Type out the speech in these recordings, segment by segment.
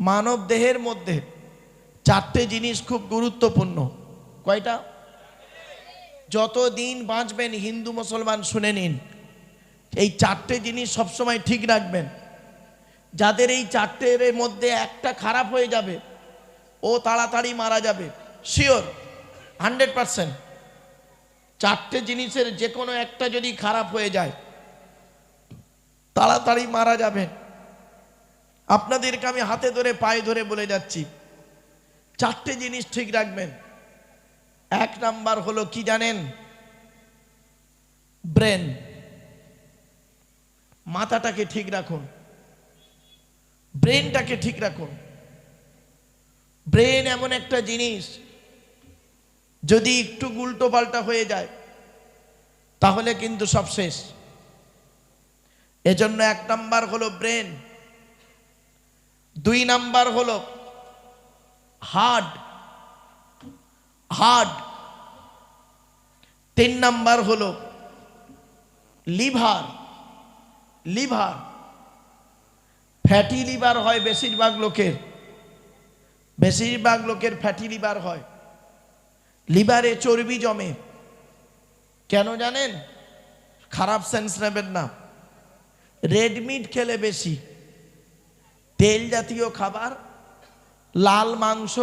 মানব দেহের মধ্যে চারটে জিনিস খুব গুরুত্বপূর্ণ। কয়টা? যত দিন বাঁচবেন, হিন্দু, মুসলমান, শুনে নিন। এই চারটে জিনিস সবসময় ঠিক রাখবেন। যাদের এই চারটের মধ্যে একটা খারাপ হয়ে যাবে, ও তাড়াতাড়ি মারা যাবে। শিওর হান্ড্রেড পারসেন্ট চারটে জিনিসের যে কোনো একটা যদি খারাপ হয়ে যায়, তাড়াতাড়ি মারা যাবেন। আপনাদেরকে আমি হাতে ধরে, পায়ে ধরে বলে যাচ্ছি, চারটে জিনিস ঠিক রাখবেন। এক নাম্বার হলো কি জানেন? ব্রেন। মাথাটাকে ঠিক রাখুন। ব্রেনটাকে ঠিক রাখুন। ব্রেন এমন একটা জিনিস, যদি একটু উল্টো পাল্টা হয়ে যায়, তাহলে কিন্তু সব শেষ। এজন্য এক নাম্বার হলো ব্রেন। দুই নাম্বার হলো হার্ড হার্ড। তিন নাম্বার হলো লিভার লিভার। ফ্যাটি লিভার হয় বেশিরভাগ লোকের বেশিরভাগ লোকের ফ্যাটি লিভার হয়। লিভারে চর্বি জমে। কেন জানেন? খারাপ সেন্স নেবেন না। রেড মিট খেলে বেশি। তেল জাতীয় খাবার, লাল মাংস,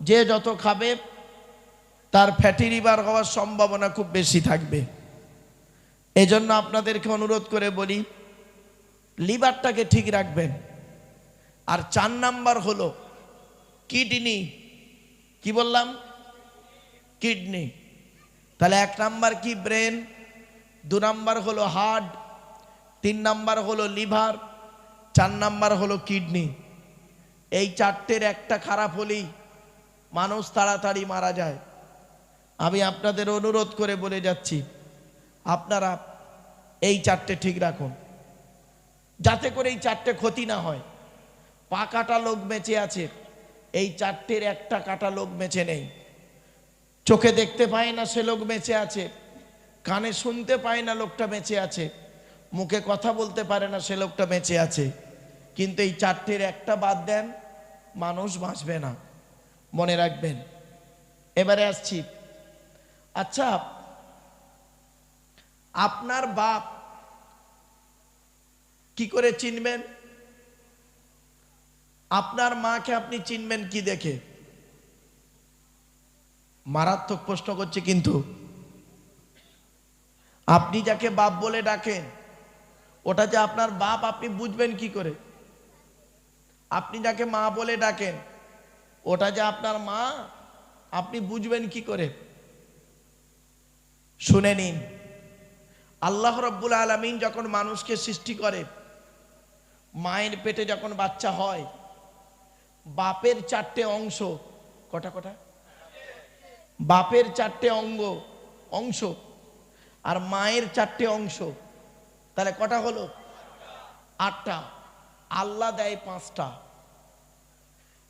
যে যত খাবে, তার ফ্যাটি লিভার হওয়ার সম্ভাবনা খুব বেশি থাকবে। এজন্য আপনাদেরকে অনুরোধ করে বলি, লিভারটাকে ঠিক রাখবেন। আর চার নাম্বার হলো, কিডনি। কি বললাম? কিডনি। তাহলে এক নাম্বার কি ব্রেন, দু নাম্বার হলো হার্ট, তিন নাম্বার হলো লিভার চার নাম্বার হলো কিডনি। এই চারটের একটা খারাপ হলেই মানুষ তাড়াতাড়ি মারা যায়। আমি আপনাদের অনুরোধ করে বলে যাচ্ছি, আপনারা এই চারটে ঠিক রাখুন। যাতে করে এই চারটে ক্ষতি না হয়। পা কাটা লোক বেঁচে আছে, এই চারটের একটা কাটা লোক বেঁচে নেই। চোখে দেখতে পায় না সে লোক বেঁচে আছে, কানে শুনতে পায় না লোকটা বেঁচে আছে, মুখে কথা বলতে পারে না সে লোকটা বেঁচে আছে। কিন্তু এই চারটের একটা বাদ দেন, মানুষ বাঁচবে না। মনে রাখবেন। এবারে আসছি। আচ্ছা আপনার বাপ কি করে চিনবেন? আপনার মাকে আপনি চিনবেন কি দেখে? মারাত্মক প্রশ্ন করছে কিন্তু। আপনি যাকে বাপ বলে ডাকেন, ওটা যে আপনার বাপ, আপনি বুঝবেন কি করে? আপনি যাকে মা বলে ডাকেন, ওটা যে আপনার মা, আপনি বুঝবেন কি করে? শুনে নিন। আল্লাহ রব্বুল আলমিন যখন মানুষকে সৃষ্টি করে, মায়ের পেটে যখন বাচ্চা হয়, বাপের চারটে অংশ, কটা কটা? বাপের চারটে অঙ্গ, অংশ, আর মায়ের চারটে অংশ, তাহলে কটা হলো? আটটা। আল্লাহ দেয় পাঁচটা।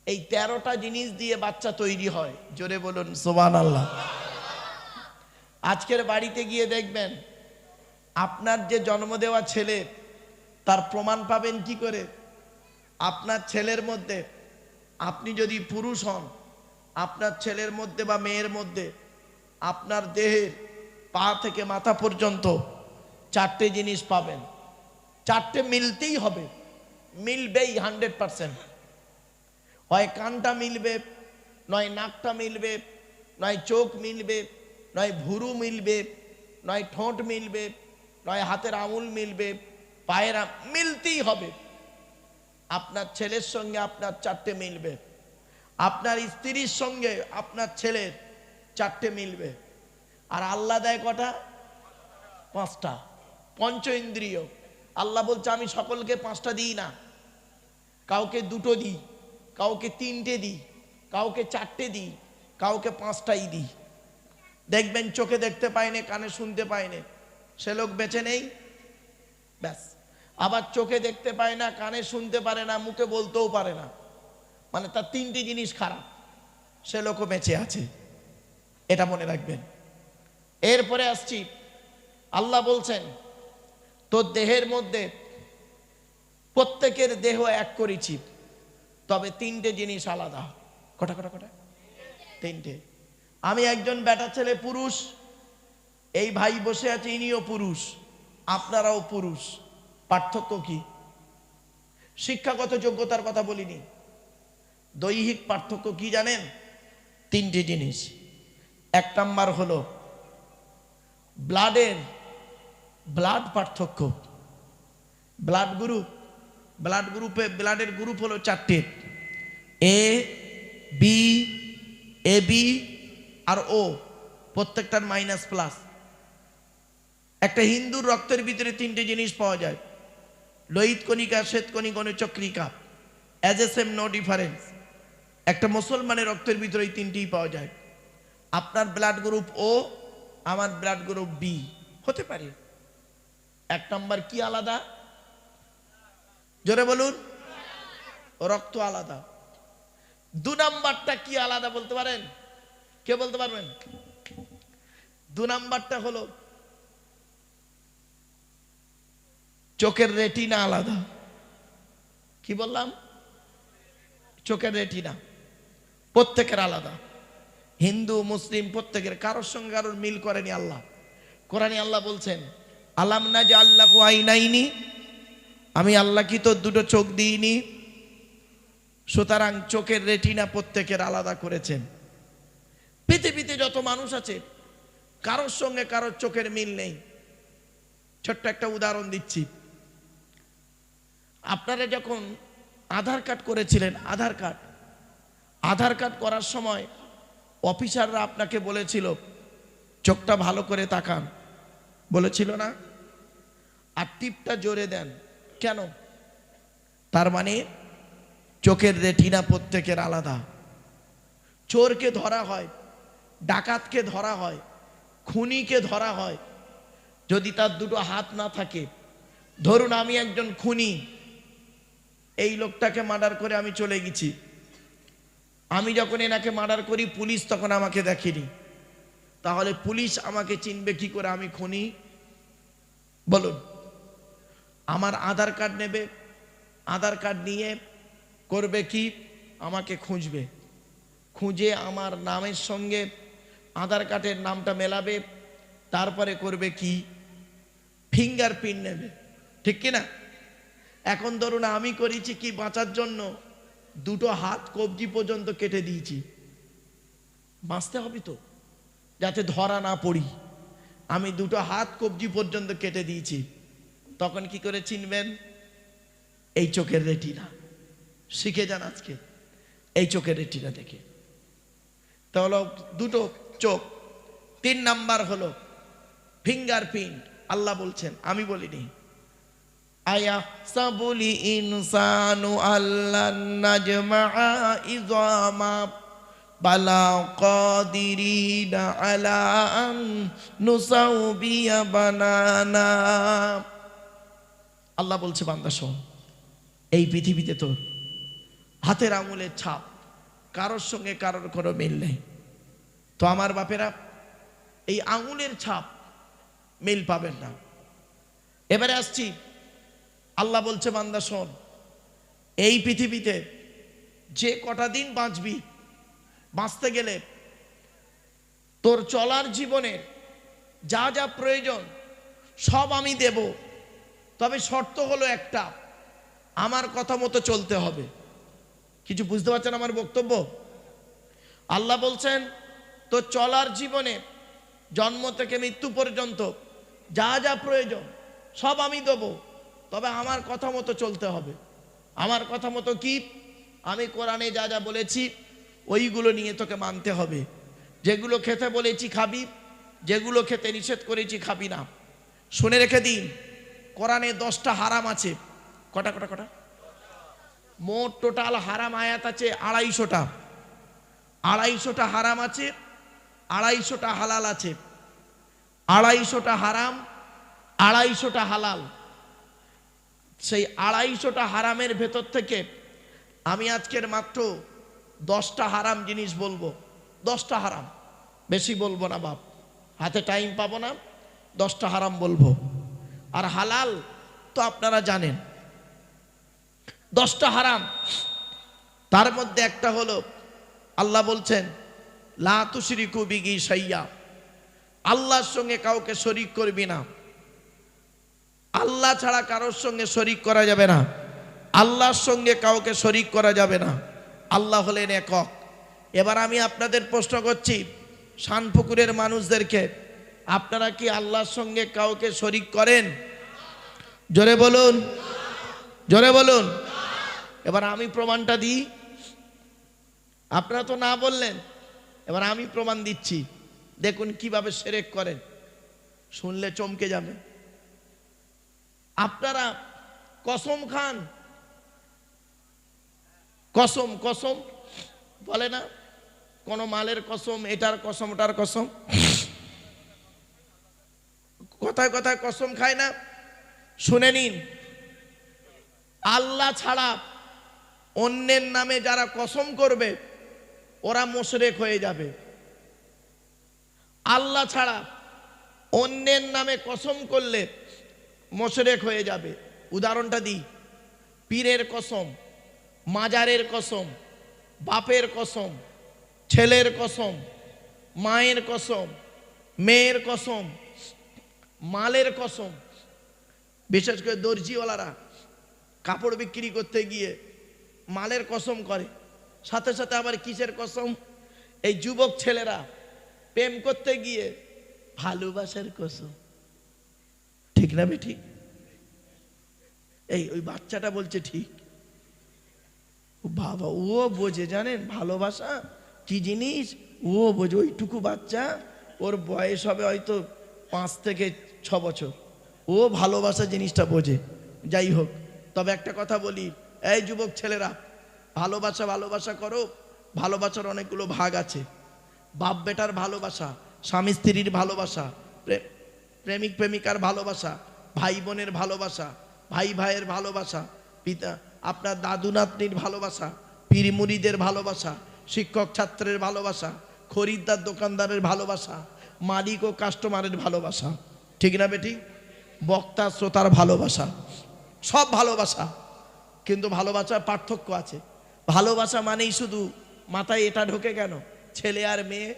এই তেরোটা জিনিস দিয়ে বাচ্চা তৈরি হয়। জোরে বলুন সোবান আল্লাহ আজকের বাড়িতে গিয়ে দেখবেন, আপনার যে জন্ম দেওয়া ছেলে, তার প্রমাণ পাবেন কি করে? আপনার ছেলের মধ্যে, আপনি যদি পুরুষ হন, আপনার ছেলের মধ্যে বা মেয়ের মধ্যে, আপনার দেহের পা থেকে মাথা পর্যন্ত চারটে জিনিস পাবেন। চারটে মিলতেই হবে। মিলবেই হান্ড্রেড পারসেন্ট। হয় কানটা মিলবে, নয় নাকটা মিলবে, নয় চোখ মিলবে, নয় ভুরু মিলবে, নয় ঠোঁট মিলবে, নয় হাতের আঙুল মিলবে, পায়ের মিলতেই হবে। আপনার ছেলের সঙ্গে আপনার চারটে মিলবে। আপনার স্ত্রীর সঙ্গে আপনার ছেলের চারটে মিলবে। আর আল্লাহ দেয় কটা? পাঁচটা। পঞ্চ ইন্দ্রিয়। আল্লাহ বলছে, আমি সকলকে পাঁচটা দিই না। কাউকে দুটো দিই, কাউকে তিনটে দিই, কাউকে চারটে দিই, কাউকে পাঁচটাই দিই। দেখবেন চোখে দেখতে পায়নি, কানে শুনতে পায়নি। সে লোক বেঁচে নেই? ব্যাস। আবার চোখে দেখতে পায় না, কানে শুনতে পারে না, মুখে বলতেও পারে না। মানে তার তিনটি জিনিস খারাপ। সে লোকও বেঁচে আছে। এটা মনে রাখবেন। এরপরে আসছি। আল্লাহ বলছেন, তোর দেহের মধ্যে প্রত্যেকের দেহ এক করেছি তবে তিনটে জিনিস আলাদা। কটা কটা কটা? তিনটে। আমি একজন বেটা ছেলে পুরুষ, এই ভাই বসে আছে, ইনিও পুরুষ, আপনারাও পুরুষ। পার্থক্য কি? শিক্ষাগত যোগ্যতার কথা বলিনি। দৈহিক পার্থক্য কি জানেন? তিনটি জিনিস। এক নাম্বার হলো, ব্লাডের ব্লাড পার্থক্য। ব্লাড গ্রুপ ব্লাড গ্রুপে ব্লাডের গ্রুপ হলো চারটে। এ বি এ বি আর ও প্রত্যেকটার মাইনাস প্লাস একটা হিন্দুর রক্তের ভিতরে তিনটে জিনিস পাওয়া যায়। লোহিত কণিকা শ্বেতকণিক অনুচক্রিকা as a same no difference একটা মুসলমানের রক্তের ভিতরে এই তিনটেই পাওয়া যায়। আপনার ব্লাড গ্রুপ ও আমার ব্লাড গ্রুপ বি হতে পারে। এক নম্বর কি আলাদা? জোরে বলুন। রক্ত আলাদা। দু নাম্বারটা কি আলাদা বলতে পারেন? কে বলতে পারবেন? দু নাম্বারটা হলো, চোখের রেটিনা আলাদা। কি বললাম? চোখের রেটিনা। প্রত্যেকের আলাদা। হিন্দু, মুসলিম, প্রত্যেকের কারোর সঙ্গে কারোর মিল করেনি আল্লাহ। কোরআনে আল্লাহ বলছেন, আলাম না যে আল্লাহ আইনাইনি আমি আল্লাহ কি তোর দুটো চোখ দিইনি, সুতরাং চোখের রেটিনা প্রত্যেকের আলাদা করেছেন। পৃথিবীতে যত মানুষ আছে, কারোর সঙ্গে কারোর চোখের মিল নেই। ছোট্ট একটা উদাহরণ দিচ্ছি। আপনারা যখন আধার কার্ড করেছিলেন, আধার কার্ড আধার কার্ড করার সময় অফিসাররা আপনাকে বলেছিল, চোখটা ভালো করে তাকান। বলেছিল না? আর টিপটা জোরে দেন। কেন? তার মানে চোখের রেটিনা প্রত্যেকের আলাদা। চোরকে ধরা হয়, ডাকাতকে ধরা হয়, খুনিকে ধরা হয়। যদি তার দুটো হাত না থাকে, ধরুন আমি একজন খুনি, এই লোকটাকে মার্ডার করে আমি চলে গেছি। আমি যখন এনাকে মার্ডার করি, পুলিশ তখন আমাকে দেখেনি। তাহলে পুলিশ আমাকে চিনবে কি করে আমি খুনি? বলুন। আমার আধার কার্ড নেবে। আধার কার্ড নিয়ে করবে কি? আমাকে খুঁজবে। খুঁজে আমার নামের সঙ্গে আধার কার্ডের নামটা মেলাবে। তারপরে করবে কি? ফিঙ্গার প্রিন্ট নেবে। ঠিক কি না এখন ধরুন আমি করেছি কি বাঁচার জন্য? দুটো হাত কবজি পর্যন্ত কেটে দিয়েছি। বাঁচতে হবে তো, যাতে ধরা না পড়ি। আমি দুটো হাত কবজি পর্যন্ত কেটে দিয়েছি। তখন কি করে চিনবেন? এই চোখের রেটিনা। শিখে যান আজকে। এই চোখের রেটিনা দেখে। তাহলে দুটো চোখ। তিন নাম্বার হলো ফিঙ্গার প্রিন্ট আল্লাহ বলছেন, আমি বলিনি। আয়া আল্লাহ আলা বানানা। আল্লাহ বলছে, বান্দা, শোন, এই পৃথিবীতে তোর হাতের আঙুলের ছাপ কারোর সঙ্গে কারোর কোনো মিল নেই। তো আমার বাপেরা, এই আঙুলের ছাপ মিল পাবেন না। এবারে আসছি, আল্লাহ বলছে, বান্দা, শোন, এই পৃথিবীতে যে কটা দিন বাঁচবি, বাঁচতে গেলে তোর চলার জীবনের যা যা প্রয়োজন সব আমি দেব। তবে শর্ত হলো একটা। আমার কথা মতো চলতে হবে। কিছু বুঝতে পারছেন আমার বক্তব্য? আল্লাহ বলছেন, তো চলার জীবনে জন্ম থেকে মৃত্যু পর্যন্ত যা যা প্রয়োজন সব আমি দেবো। তবে আমার কথা মতো চলতে হবে। আমার কথা মতো কি? আমি কোরআনে যা যা বলেছি, ওইগুলো নিয়ে তোকে মানতে হবে। যেগুলো খেতে বলেছি খাবি, যেগুলো খেতে নিষেধ করেছি খাবি না। শুনে রেখে দিন। কোরআনে দশটা হারাম আছে। কটা কটা কটা? মোট টোটাল হারাম আয়াত আছে আড়াইশোটা। আড়াইশোটা হারাম আছে, আড়াইশোটা হালাল আছে। আড়াইশোটা হারাম, আড়াইশোটা হালাল। সেই আড়াইশোটা হারামের ভেতর থেকে আমি আজকের মাত্র দশটা হারাম জিনিস বলব। দশটা হারাম। বেশি বলব না বাপ। হাতে টাইম পাবো না। দশটা হারাম বলব। আর হালাল তো আপনারা জানেন। দশটা হারাম, তার মধ্যে একটা হলো, আল্লাহ বলছেন, লা তুশরিকু বিগি সাইয়া আল্লাহর সঙ্গে কাউকে শরিক করবি না। আল্লাহ ছাড়া কারোর সঙ্গে শরিক করা যাবে না। আল্লাহর সঙ্গে কাউকে শরিক করা যাবে না। আল্লাহ হলেন একক। এবার আমি আপনাদের প্রশ্ন করছি শানপুকুরের মানুষদেরকে আপনারা কি আল্লাহর সঙ্গে কাউকে শরিক করেন? জোরে বলুন। জোরে বলুন। এবার আমি প্রমাণটা দিই। আপনারা তো না বললেন, এবার আমি প্রমাণ দিচ্ছি। দেখুন কীভাবে সেরেক করেন। শুনলে চমকে যাবে। আপনারা কসম খান। কসম কসম। বলে না, কোন মালের কসম, এটার কসম, ওটার কসম। কথায় কথায় কসম খায় না। শুনে নিন, আল্লাহ ছাড়া অন্যের নামে যারা কসম করবে, ওরা মোশরেক হয়ে যাবে। আল্লাহ ছাড়া অন্যের নামে কসম করলে মোশরেক হয়ে যাবে। উদাহরণটা দিই, পীরের কসম, মাজারের কসম, বাপের কসম, ছেলের কসম, মায়ের কসম, মেয়ের কসম মালের কসম। বিশেষ করে দর্জিওয়ালারা কাপড় বিক্রি করতে গিয়ে মালের কসম করে। সাথে সাথে আবার কিসের কসম? এই যুবক ছেলেরা প্রেম করতে গিয়ে ভালোবাসার কসম। ঠিক না বে ঠিক? এই ওই বাচ্চাটা বলছে ঠিক। বাবা, ও বোঝে জানেন ভালোবাসা কি জিনিস? ও বোঝে, ওইটুকু বাচ্চা, ওর বয়স হবে হয়তো পাঁচ থেকে ছ বছর। ও ভালোবাসা জিনিসটা বোঝে। যাই হোক, তবে একটা কথা বলি। এই যুবক ছেলেরা, ভালোবাসা ভালোবাসা করো। ভালোবাসার অনেকগুলো ভাগ আছে। বাপ বেটার ভালোবাসা, স্বামী স্ত্রীর ভালোবাসা প্রেমিক প্রেমিকার ভালোবাসা, ভাই বোনের ভালোবাসা, ভাই ভাইয়ের ভালোবাসা, পিতা, আপনার দাদু নাতনির ভালোবাসা, পীর মুড়িদের ভালোবাসা, শিক্ষক ছাত্রের ভালোবাসা, খরিদ্দার দোকানদারের ভালোবাসা, মালিক ও কাস্টমারের ভালোবাসা। ঠিক না বেটি? বক্তা, শ্রোতার ভালোবাসা, সব ভালোবাসা। কিন্তু ভালোবাসার পার্থক্য আছে। ভালোবাসা মানেই শুধু মাথায় এটা ঢোকে কেন? ছেলে আর মেয়ে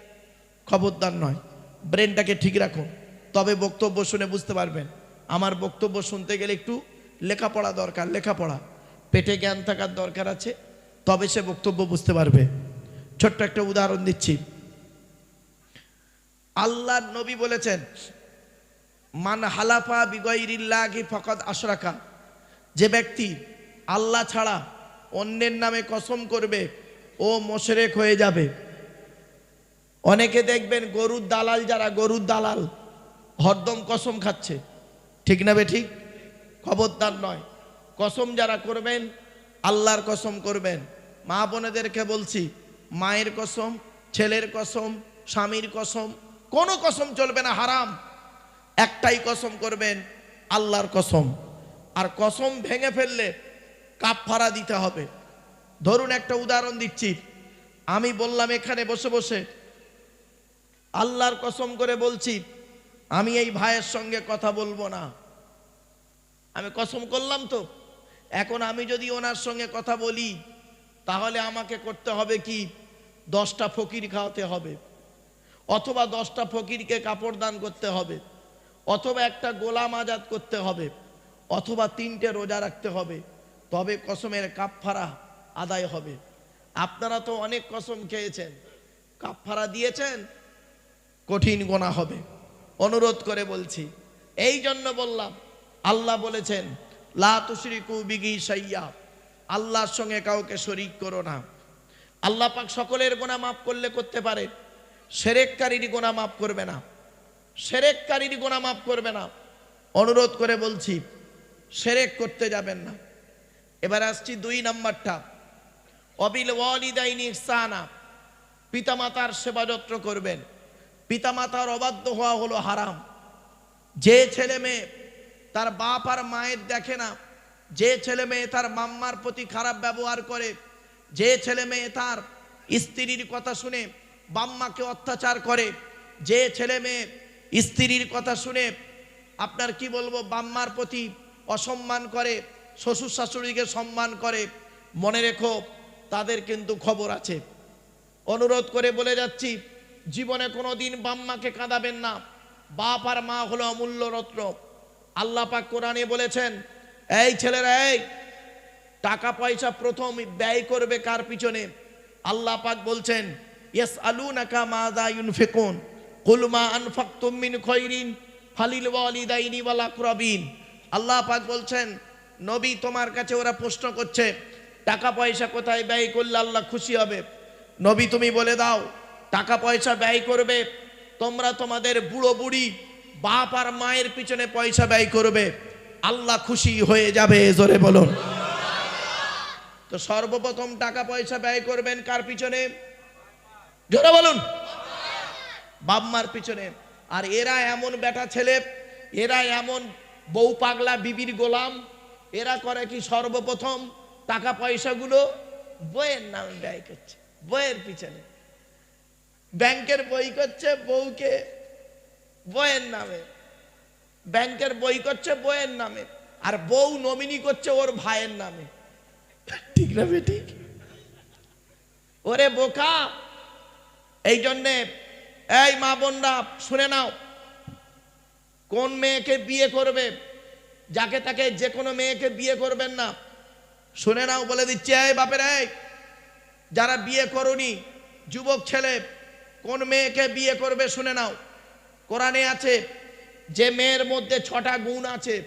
খবরদার নয়। ব্রেনটাকে ঠিক রাখুন। তবে বক্তব্য শুনে বুঝতে পারবেন। আমার বক্তব্য শুনতে গেলে একটু লেখাপড়া দরকার, লেখাপড়া। পেটে জ্ঞান থাকার দরকার আছে, তবে সে বক্তব্য বুঝতে পারবে। ছোট্ট একটা উদাহরণ দিচ্ছি। আল্লাহ নবী বলেছেন মান হালাফা বিগৈরিল্লাহি ফকত আশরাকা। যে ব্যক্তি আল্লাহ ছাড়া অন্যের নামে কসম করবে, ও মোশরেক হয়ে যাবে। অনেকে দেখবেন গরুর দালাল যারা, গরুর দালাল হরদম কসম খাচ্ছে। ঠিক না বে ঠিক খবরদার নয়। কসম যারা করবেন, আল্লাহর কসম করবেন। মা বোনেদেরকে বলছি, মায়ের কসম, ছেলের কসম, স্বামীর কসম, কোনো কসম চলবে না, হারাম। একটাই কসম করবেন, আল্লাহর কসম। আর কসম ভেঙে ফেললে কাপ কাপফারা দিতে হবে। ধরুন একটা উদাহরণ দিচ্ছি। আমি বললাম এখানে বসে বসে, আল্লাহর কসম করে বলছি, আমি এই ভাইয়ের সঙ্গে কথা বলব না। আমি কসম করলাম তো। এখন আমি যদি ওনার সঙ্গে কথা বলি, তাহলে আমাকে করতে হবে কি? দশটা ফকির খাওয়াতে হবে। অথবা দশটা ফকিরকে কাপড় দান করতে হবে। অথবা একটা গোলাম আজাদ করতে হবে, অথবা তিনটে রোজা রাখতে হবে, তবে কসমের কাপফারা আদায় হবে। আপনারা তো অনেক কসম খেয়েছেন, কাপফারা দিয়েছেন, কঠিন গোনা হবে। অনুরোধ করে বলছি, এই জন্য বললাম, আল্লাহ বলেছেন, লা তুশরিকু সাইয়া আল্লাহর সঙ্গে কাউকে শরিক করো না। আল্লাহ পাক সকলের গোনা মাফ করলে করতে পারে, সেরেককারীর গোনা মাফ করবে না। সেরেককারীর গোনা মাফ করবে না। অনুরোধ করে বলছি, সেরেক করতে যাবেন না। এবার আসছি দুই নাম্বারটা। অবিল ওয়ালিদাইনি ইহসানা, পিতামাতার সেবা যত্ন করবেন। পিতামাতার অবাধ্য হওয়া হলো হারাম। যে ছেলে মেয়ে তার বাপ আর মায়ের দেখে না, যে ছেলে মেয়ে তার মাম্মার প্রতি খারাপ ব্যবহার করে, যে ছেলে মেয়ে তার স্ত্রীর কথা শুনে বাম্মাকে অত্যাচার করে, যে ছেলে মেয়ে স্ত্রীর কথা শুনে আপনার কি বলব, বাম্মার প্রতি অসম্মান করে, শ্বশুর শাশুড়িকে সম্মান করে, মনে রেখো তাদের কিন্তু খবর আছে। অনুরোধ করে বলে যাচ্ছি, জীবনে কোনো দিন বাম্মাকে কাঁদাবেন না। বাপ আর মা হলো অমূল্য রত্ন। আল্লাহ পাক কোরআনে বলেছেন, এই ছেলেরা, এই টাকা পয়সা প্রথম ব্যয় করবে কার পিছনে? আল্লাহ পাক বলছেন ইয়েস আলু নাকা মাদা ইউনফিকুন। কুল মা আনফাকতুম মিন খৈরিন ফালিল ওয়ালিদাইনি ওয়াল আকরাবিন আল্লাহ পাক বলছেন, নবী তোমার কাছে ওরা প্রশ্ন করছে, টাকা পয়সা কোথায় ব্যয় করলে আল্লাহ খুশি হবে? নবী তুমি বলে দাও, টাকা পয়সা ব্যয় করবে, তোমরা তোমাদের বুড়ো বুড়ি বাপ আর মায়ের পিছনে পয়সা ব্যয় করবে, আল্লাহ খুশি হয়ে যাবে, জোরে বলুন। তো সর্বপ্রথম টাকা পয়সা ব্যয় করবেন কার পিছনে? জোরে বলুন। বাম্মার পিছনে। আর এরা এমন বেটা ছেলে, এরা এমন বউ পাগলা বিবির গোলাম, এরা করে কি সর্বপ্রথম টাকা পয়সাগুলো বইয়ের নামে ব্যয় করছে, বইয়ের পিছনে। ব্যাংকের বই করছে বউকে বইয়ের নামে। ব্যাংকের বই করছে বইয়ের নামে। আর বউ নমিনি করছে ওর ভাইয়ের নামে। ঠিক না বেঠিক ওরে বোকা। এই জন্যে এই মা বোনরা, শুনে নাও। কোন মেয়েকে বিয়ে করবে? যাকে তাকে যে কোনো মেয়েকে বিয়ে করবেন না। শুনে নাও, বলে দিচ্ছে, এই বাপের, এই। যারা বিয়ে করনি, যুবক ছেলে, কোন মেয়েকে বিয়ে করবে শুনে নাও। কোরআনে আছে, যে মেয়ের মধ্যে ছটা গুণ আছে,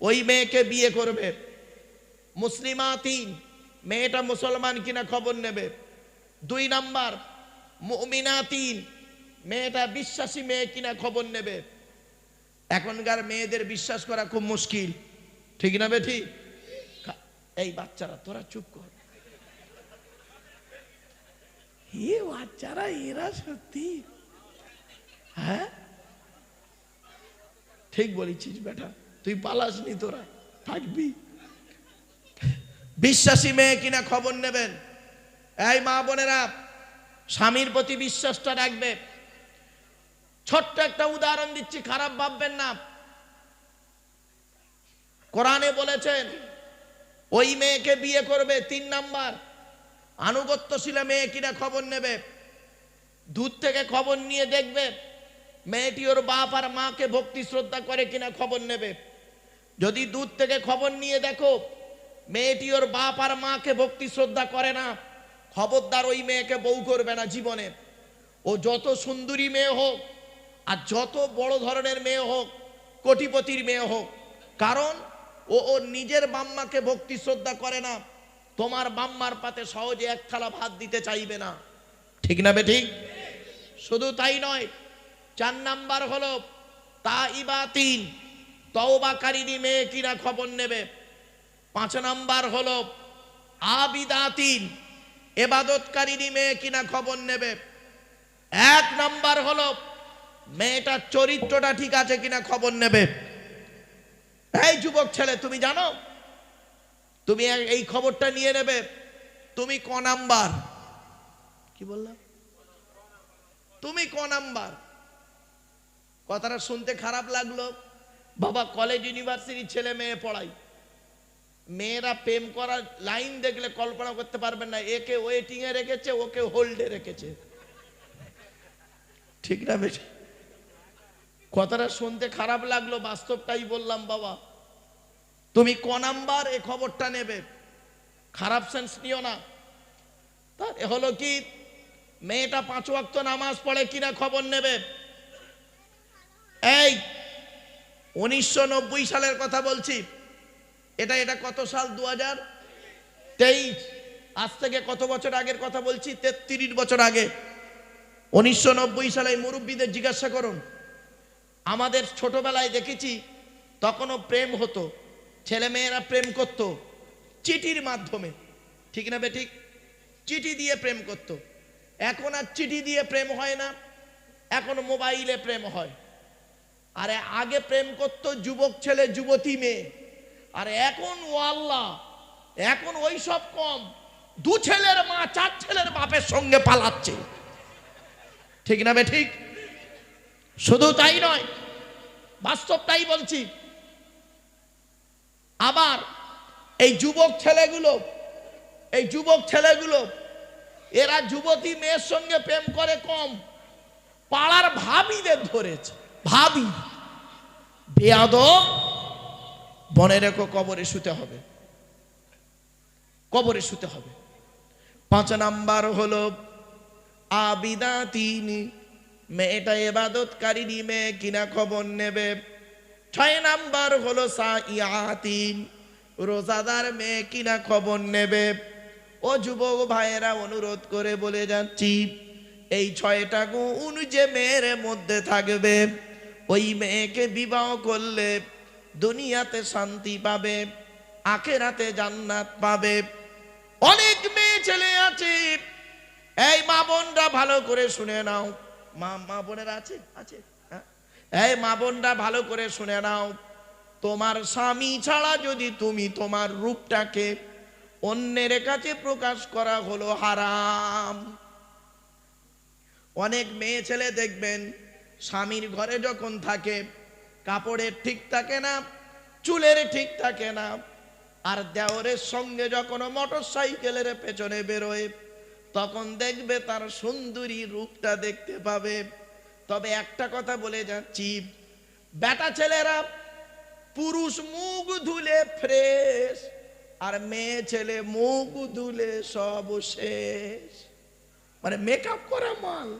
ওই মেয়েকে বিয়ে করবে। মুসলিমা তিন মেয়েটা মুসলমান কিনা খবর নেবে। দুই নাম্বার মুমিনা তিন মেয়েটা বিশ্বাসী মেয়ে কিনা খবর নেবে? এখনকার মেয়েদের বিশ্বাস করা খুব মুশকিল। ঠিক না বেঠি? এই বাচ্চারা, তোরা চুপ কর। এ বাচ্চারা, এরা সত্যি? হ্যাঁ? ঠিক বলেছিস বেটা, তুই পালাসনি তোরা, থাকবি। বিশ্বাসী মেয়ে কিনা খবর নেবেন? এই মা বোনেরা, স্বামীর প্রতি বিশ্বাসটা রাখবে। ছোট্ট একটা উদাহরণ দিচ্ছি, খারাপ ভাববেন না। কোরআনে বলেছেন, ওই মেয়েকে বিয়ে করবে তিন নাম্বার। আনুগত্যশীল মেয়ে কিনা খবর নেবে? দূর থেকে খবর নিয়ে দেখবে, মেয়েটি ওর বাপ আর মাকে ভক্তি শ্রদ্ধা করে কিনা খবর নেবে? যদি দূর থেকে খবর নিয়ে দেখো, মেয়েটি ওর বাপ আর মাকে ভক্তি শ্রদ্ধা করে না, খবরদার ওই মেয়েকে বউ করবে না জীবনে। ও যত সুন্দরী মেয়ে হোক আর যত বড় ধরনের মেয়ে হোক, কোটিপতির মেয়ে হোক, কারণ ও ওর নিজের বাম্মাকে ভক্তি শ্রদ্ধা করে না, তোমার বাম্মার পাতে সহজে এক থালা ভাত দিতে চাইবে না। ঠিক না বে ঠিক শুধু তাই নয়, চার নাম্বার হলো তা ইবা তিন তওবাকারিনী মেয়ে কিনা খবর নেবে। পাঁচ নাম্বার হলো আবিদা তিন এবাদতকারিনী মেয়ে কিনা খবর নেবে। এক নাম্বার হলো মেয়েটার চরিত্রটা ঠিক আছে কিনা খবর নেবে? এই যুবক ছেলে, তুমি জানো? তুমি এই খবরটা নিয়ে নেবে। তুমি ক নাম্বার? কি বললাম তুমি ক নাম্বার? কথাটা শুনতে খারাপ লাগল। বাবা কলেজ ইউনিভার্সিটির ছেলে মেয়ে পড়াই। মেয়েরা প্রেম করার লাইন দেখলে কল্পনা করতে পারবেন না, একে ওয়েটিং এ রেখেছে, ওকে হোল্ডে রেখেছে। ঠিক না বেশি কথাটা শুনতে খারাপ লাগল, বাস্তবটাই বললাম, বাবা। তুমি ক নাম্বার এ খবরটা নেবে? খারাপ সেন্স নিও না। তা হলো কি? মেয়েটা পাঁচ ওয়াক্ত নামাজ পড়ে কিনা খবর নেবে? এই, উনিশশো নব্বই সালের কথা বলছি। এটা এটা কত সাল? দু হাজার তেইশ। আজ থেকে কত বছর আগের কথা বলছি? তেত্রিশ বছর আগে। উনিশশো নব্বই সালে মুরব্বীদের জিজ্ঞাসা করুন। আমাদের ছোটবেলায় দেখেছি, তখনও প্রেম হতো ছেলে মেয়েরা প্রেম করত, চিঠির মাধ্যমে। ঠিক না বেঠিক? চিঠি দিয়ে প্রেম করত। এখন আর চিঠি দিয়ে প্রেম হয় না, এখন মোবাইলে প্রেম হয়। আরে আগে প্রেম করত যুবক ছেলে, যুবতী মেয়ে। আর এখন ও আল্লাহ, এখন ওই সব কম। দু ছেলের মা, চার ছেলের বাপের সঙ্গে পালাচ্ছে। ঠিক না বে ঠিক শুধু তাই নয় বাস্তবটাই বলছি। আবার এই যুবক ছেলেগুলো, এই যুবক ছেলেগুলো, এরা যুবতী মেয়ের সঙ্গে প্রেম করে কম, পাড়ার ভাবিদের ধরেছে, ভাবি। বেয়াদ বনে রেখো, কবরে শুতে হবে। কবরে শুতে হবে। পাঁচ নাম্বার হলো আবিদা তিনি মেয়েটা এবাদতকারী মেয়ে কিনা খবর নেবে? ছয় নাম্বার হলো সাইয়াতিন রোজাদার মেয়ে কিনা খবর নেবে? ও যুবক ভাইয়েরা অনুরোধ করে বলে যাচ্ছি, এই ছয়টা গুণ যে মেয়ের মধ্যে থাকবে, ওই মেয়েকে বিবাহ করলে দুনিয়াতে শান্তি পাবে, আখেরাতে জান্নাত পাবে। অনেক মেয়ে ছেলে আছে। এই মা বোনরা ভালো করে শুনে নাও। মা মা বোনেরা আছে? আছে হ্যাঁ? এই মা বোনরা ভালো করে শুনে নাও। তোমার স্বামী ছাড়া যদি তুমি তোমার রূপটাকে অন্যের কাছে প্রকাশ করা হলো হারাম। অনেক মেয়ে ছেলে দেখবেন, স্বামীর ঘরে যখন থাকে, কাপড়ের ঠিক থাকে না, চুলের ঠিক থাকে না, আর দেওরের সঙ্গে যখন মোটর সাইকেলের পেছনে বেরোয় তখন দেখবে তার সুন্দরী রূপটা দেখতে পাবে। তবে একটা কথা বলে যাচ্ছি, বেটা ছেলেরা, পুরুষ মুখ ধুলে ফ্রেশ, আর মেয়ে ছেলে মুখ ধুলে সব শেষ। মানে মেকআপ করা মাল।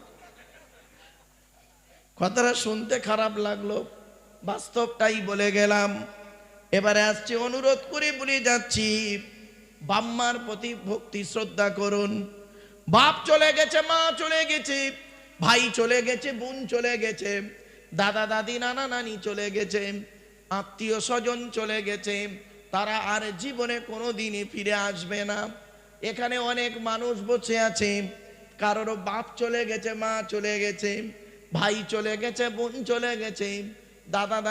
কথাটা শুনতে খারাপ লাগল, বাস্তবটাই বলে গেলাম। এবারে আসছে, অনুরোধ করে বলে যাচ্ছি, বাম্মার প্রতি ভক্তি শ্রদ্ধা করুন। বাপ চলে গেছে মা চলে গেছে ভাই চলে গেছে বোন চলে গেছে দাদা দাদি নানা নানি চলে গেছে আত্মীয় স্বজন চলে গেছে তারা আর জীবনে কোনো দিনই ফিরে আসবে না এখানে অনেক মানুষ বসে আছে কারোর বাপ চলে গেছে মা চলে গেছে ভাই চলে গেছে বোন চলে গেছে দাদা দাদি